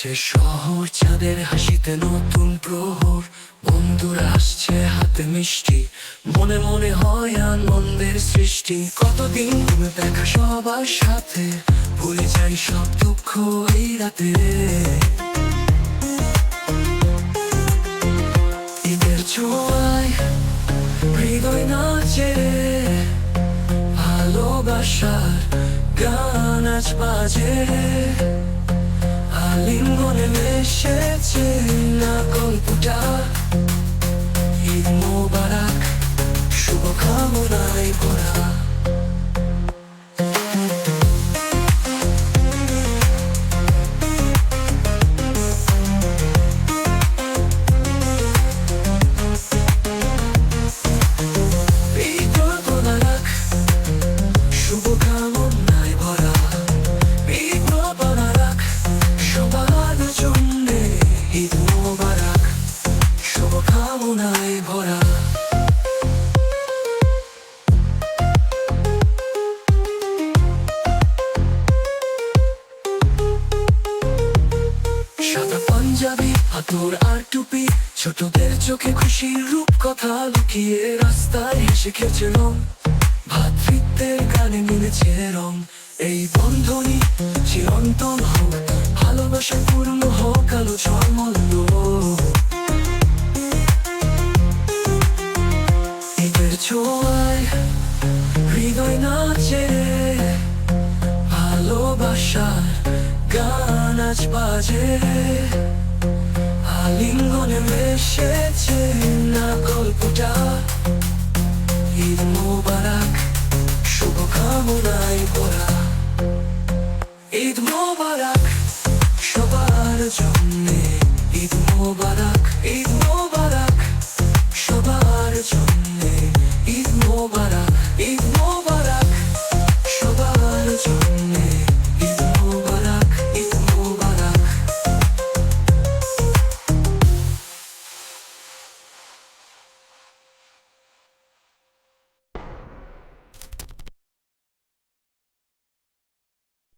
আকাশে শহর, চাঁদের হাসিতে নতুন প্রহর। বন্ধুরা আসছে হাতে মিষ্টি। মনে মনে হয় আনন্দের সৃষ্টি। কতদিন তুমি দেখা সবার সাথে? ভুলে যাই সব দুঃখ এই রাতে। ঈদের ছোঁয়ায় হৃদয় নাচে। ভালোবাসার গান আজ বাজে। আলিঙ্গনে মিশেছে না গল্পটা সাদা পাঞ্জাবি আর টুপি, ছোটদের চোখে খুশির রূপ কথা লুকিয়ে রাস্তায় হেসে খেছে রং। ভাতৃত্বের গানে মিলেছে রং। এই বন্ধনী চিরন্তন হোক ভালোবাসা পূর্ণ হোক, আলো জন্মল হৃদয় নাচে, ভালোবাসার গান আজ বাজে। আলিঙ্গনে মিশেছে না গল্পটা? ঈদ মোবারক, শুভকামনায় ভরা। ঈদ মোবারক, সবার জন্যে ঈদ মোবারক। in